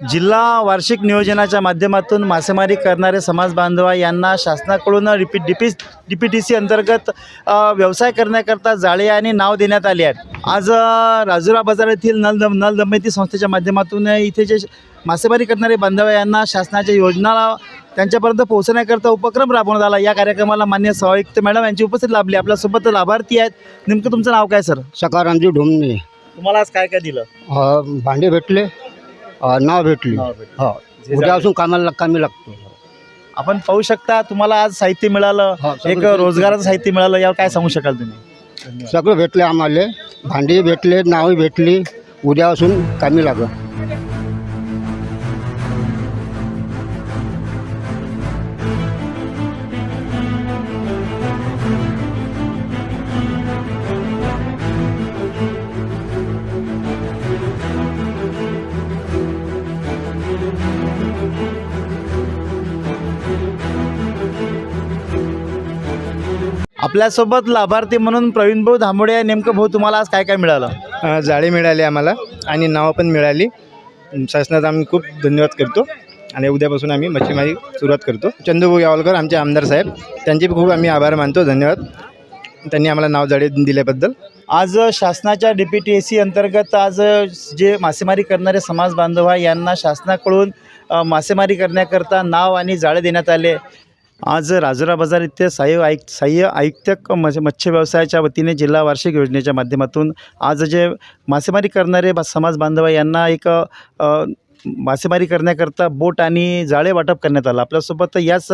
जिल्हा वार्षिक नियोजनाच्या माध्यमातून मासेमारी करणारे समाज बांधव यांना शासनाकडून Ripi DP D P T C अंतर्गत व्यवसाय करण्याकरता जाळे आणि नाव देण्यात आले आहेत. आज राजुरा बाजार येथील नल दम नल दंपती संस्थेच्या माध्यमातून इथे जे मासेमारी करणारे बांधव यांना शासनाच्या योजना त्यांच्यापर्यंत पोहोचण्याकरता उपक्रम राबवण्यात आला. या कार्यक्रमाला मान्य सहयुक्त मॅडम यांची उपस्थित लाभली. आपल्यासोबत लाभार्थी आहेत. नेमकं तुमचं नाव काय सर? सकारामजी ढोमणे. तुम्हाला आज काय काय दिलं? भांडे भेटले. अ, नाव भेटली. हो. उद्यापासून कामाला लाग- कामी लागतो. आपण पाहू शकता तुम्हाला आज साहित्य मिळालं. हो, सगळं एक भेटलं. रोजगाराचं साहित्य मिळालं यावर काय सांगू शकाल तुम्ही? सगळं भेटले आम्हाला. भांडी भेटले नावही भेटली. उद्यापासून कामी लागं आपल्यासोबत लाभार्थी म्हणून प्रवीण भाऊ आहे. नेमकं भाऊ तुम्हाला आज काय काय मिळालं? अ, जाळी मिळाली आम्हाला आणि नावं पण मिळाली. शासनाचा आम्ही खूप धन्यवाद करतो आणि उद्यापासून आम्ही मच्छीमारी सुरुवात करतो. चंदूभाऊ यावलकर आमचे आमदार साहेब त्यांचे खूप आम्ही आभार मानतो. धन्यवाद. त्यांनी आम्हाला नाव जाळी दिल्याबद्दल. आज शासनाच्या D P T S C अंतर्गत आज जे मासेमारी करणारे समाज बांधव आहे यांना शासनाकडून अ, मासेमारी करण्याकरता नाव आणि जाळे देण्यात आले. आज राजुरा बाजार इथे सहाय्य आयुक्त सहाय्य आयुक्त म्हणजे मत्स्य व्यवसायाच्या वतीने जिल्हा वार्षिक योजनेच्या माध्यमातून आज जे मासेमारी करणारे बा समाज बांधव आहे यांना एक मासेमारी करण्याकरता बोट आणि जाळे वाटप करण्यात आलं. आपल्यासोबत याच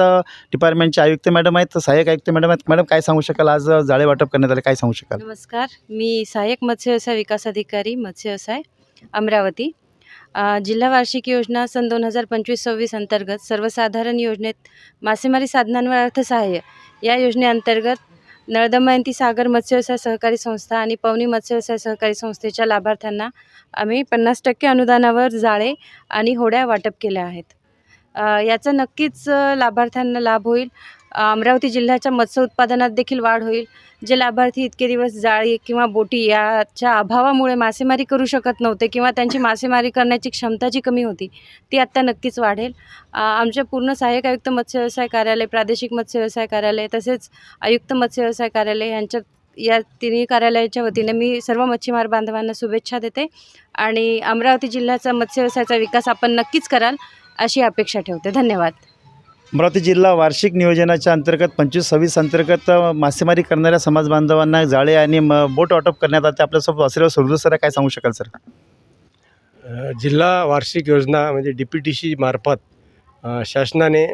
डिपार्टमेंटचे आयुक्त मॅडम आहेत सहाय्यक आयुक्त मॅडम आहेत. मॅडम काय सांगू शकाल? आज जाळे वाटप करण्यात आले काय सांगू शकाल? नमस्कार. मी सहाय्यक मत्स्य व्यवसाय विकास अधिकारी मत्स्य व्यवसाय अमरावती. जिल्हा वार्षिक योजना सन दोन हजार पंचवीस सव्वीस अंतर्गत सर्वसाधारण योजनेत मासेमारी साधनांवर अर्थसहाय्य. या योजनेअंतर्गत नळदमयंती सागर मत्स्यव्यवसाय सहकारी संस्था आणि पवनी मत्स्यव्यवसाय सहकारी संस्थेच्या लाभार्थ्यांना आम्ही पन्नास टक्के अनुदानावर जाळे आणि होड्या वाटप केल्या आहेत. याचा नक्कीच लाभार्थ्यांना लाभ होईल. अमरावती जिल्ह्याच्या मत्स्य उत्पादनात देखील वाढ होईल. जे लाभार्थी इतके दिवस जाळी किंवा बोटी याच्या अभावामुळे मासेमारी करू शकत नव्हते किंवा त्यांची मासेमारी करण्याची क्षमता जी कमी होती ती आत्ता नक्कीच वाढेल. आमच्या पूर्ण सहाय्यक आयुक्त मत्स्य व्यवसाय कार्यालय प्रादेशिक मत्स्य व्यवसाय कार्यालय तसेच आयुक्त मत्स्य व्यवसाय कार्यालय यांच्या या तिन्ही कार्यालयाच्या वतीने मी सर्व मच्छीमार बांधवांना शुभेच्छा देते आणि अमरावती जिल्ह्याचा मत्स्य व्यवसायाचा विकास आपण नक्कीच कराल अशी अपेक्षा ठेवते. धन्यवाद. अमरावती जिल्हा वार्षिक नियोजनाच्या अंतर्गत पंचवीस सव्वीस अंतर्गत मासेमारी करणाऱ्या समाज बांधवांना जाळे आणि म बोट वाटप करण्यात आले. आपल्यासोबत वासरेव सुरू सर काय सांगू शकाल सर? जिल्हा वार्षिक योजना म्हणजे डी पी टी सी मार्फत शासनाने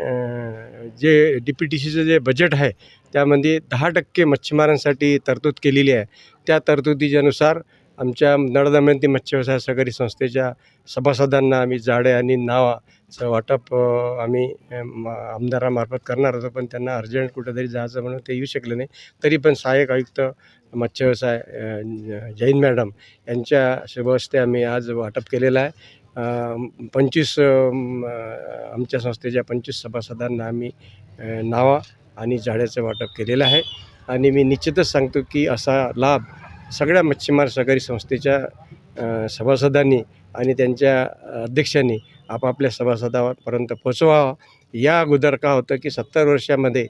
जे डी पी टी सीचं जे बजेट आहे त्यामध्ये दहा टक्के मच्छीमारांसाठी तरतूद केलेली आहे. त्या तरतुदीच्यानुसार आमच्या नळदमयंती मत्स्य व्यवसाय सहकारी संस्थेच्या सभासदांना आम्ही झाडे आणि नावाचं वाटप आम्ही आमदारामार्फत करणार होतो पण त्यांना अर्जंट कुठंतरी जायचं म्हणून ते येऊ शकले नाही. तरी पण सहाय्यक आयुक्त मत्स्य व्यवसाय जैन मॅडम यांच्या शुभहस्ते आम्ही आज वाटप केलेलं आहे. पंचवीस आमच्या संस्थेच्या पंचवीस सभासदांना आम्ही नावा आणि झाड्याचं वाटप केलेलं आहे. आणि मी निश्चितच सांगतो की असा लाभ सगळ्या मच्छीमार सहकारी संस्थेच्या सभासदांनी आणि त्यांच्या अध्यक्षांनी आपापल्या सभासदापर्यंत पोचवावा या अगोदर का होतं की सत्तर वर्षामध्ये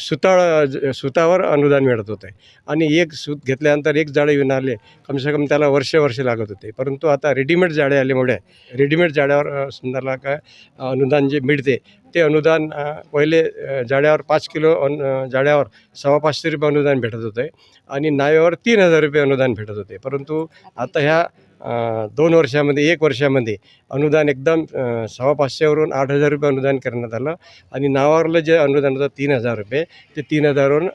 सुताळ सुतावर अनुदान मिळत होतं. आणि एक सूत घेतल्यानंतर एक जाळे येऊन आले. कमसे कम त्याला वर्ष वर्ष लागत होते. परंतु आता रेडीमेड जाळे आल्यामुळे रेडीमेड जाळ्यावर समजाला काय अनुदान जे मिळते ते अनुदान पहिले जाळ्यावर पाच किलो अन जाळ्यावर सव्वा पाचशे रुपये अनुदान भेटत होते. आणि नाव्यावर तीन हजार रुपये अनुदान भेटत होते. परंतु आता ह्या दोन वर्षामध्ये एक वर्षामध्ये अनुदान एकदम सव्वा पाचशेवरून आठ हजार रुपये अनुदान करण्यात आलं आणि नावावरलं जे अनुदान होतं तीन हजार रुपये ते तीन हजारवरून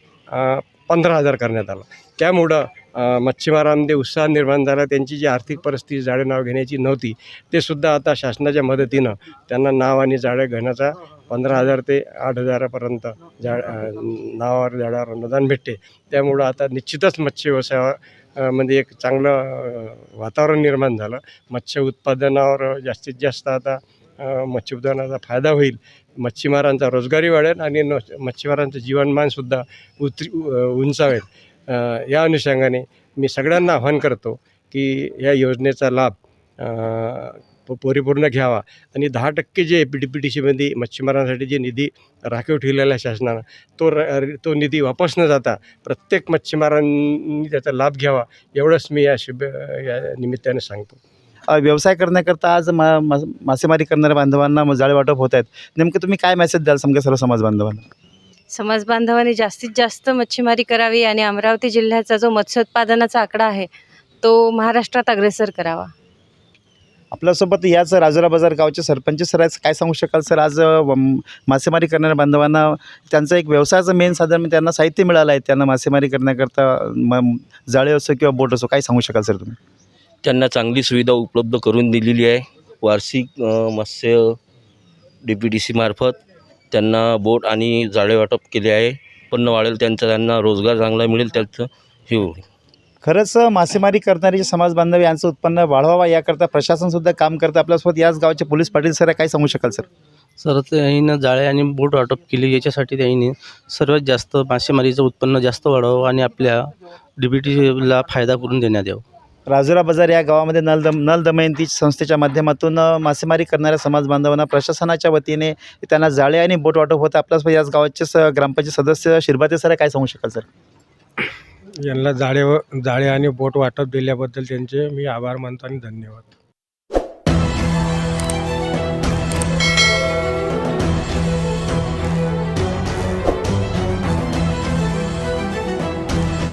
पंधरा हजार करण्यात आलं. त्यामुळं मच्छीमारांमध्ये उत्साह निर्माण झाला. त्यांची जी आर्थिक परिस्थिती जाळे नाव घेण्याची नव्हती ते सुद्धा आता शासनाच्या मदतीनं त्यांना नाव आणि जाळे घेण्याचा पंधरा हजार ते आठ हजारापर्यंत जा नावावर जाळ्यावर अनुदान भेटते. त्यामुळं आता निश्चितच मत्स्य व्यवसायावर मध्ये म्हणजे एक चांगलं वातावरण निर्माण झालं. मत्स्य उत्पादनावर जास्तीत जास्त आता अ, मत्स्य फायदा होईल. मच्छीमारांचा रोजगारी वाढेल आणि न मच्छीमारांचं जीवनमानसुद्धा उतरी उंचावेल या अनुषंगाने मी सगळ्यांना आव्हान करतो की या योजनेचा लाभ परिपूर्ण घ्यावा. आणि दहा टक्के जे डी पी टी सीमध्ये मच्छीमारांसाठी जे निधी राखीव ठेवलेला आहे शासनानं तो र तो निधी वापस न जाता प्रत्येक मच्छीमारांनी त्याचा लाभ घ्यावा एवढंच मी या शुभ या निमित्ताने सांगतो. व्यवसाय करण्याकरता आज मा मा- मासेमारी करणाऱ्या बांधवांना जाळे वाटप होत आहेत. नेमकं तुम्ही काय मेसेज द्याल समजा सर्व समाज बांधवांना? समाज बांधवांनी जास्तीत जास्त मच्छीमारी करावी आणि अमरावती जिल्ह्याचा जो मत्स्योत्पादनाचा आकडा आहे तो महाराष्ट्रात अग्रेसर करावा. आपल्यासोबत याच राजुरा बाजार गावचे सरपंच सर आहेत. काय सांगू शकाल सर? आज मासेमारी करणाऱ्या बांधवांना त्यांचा एक व्यवसायाचं मेन साधन म्हणजे त्यांना साहित्य मिळालं आहे. त्यांना मासेमारी करण्याकरता म जाळे असो किंवा बोट असो काय सांगू शकाल सर तुम्ही? त्यांना चांगली सुविधा उपलब्ध करून दिलेली आहे. वार्षिक मत्स्य डी पी डी सीमार्फत त्यांना बोट आणि जाळे वाटप केले आहे. उत्पन्न वाढेल त्यांचा त्यांना रोजगार चांगला मिळेल त्याचं हे होईल. खरंच मासेमारी करणारे जे समाज बांधव यांचं उत्पन्न वाढवावा याकरता प्रशासनसुद्धा काम करतं. आपल्यासोबत याच गावचे पोलीस पाटील सर काय सांगू शकाल सर? सर त्याईनं जाळे आणि बोट वाटप केली याच्यासाठी त्यांनी सर्वात जास्त मासेमारीचं उत्पन्न जास्त वाढावं आणि आपल्या डी बी टीला फायदा करून देण्यात यावं. राजुरा बाजार या गावामध्ये नल दम नल दमयंती संस्थेच्या माध्यमातून मासेमारी करणाऱ्या समाज बांधवांना प्रशासनाच्या वतीने त्यांना जाळे आणि बोट वाटप होतं. आपल्यासोबत याच गावाचे स ग्रामपंचायत सदस्य शिरभाते सर काय सांगू शकाल सर? यांना जाळे व जाळे आणि बोट वाटप दिल्याबद्दल त्यांचे मी आभार मानतो आणि धन्यवाद.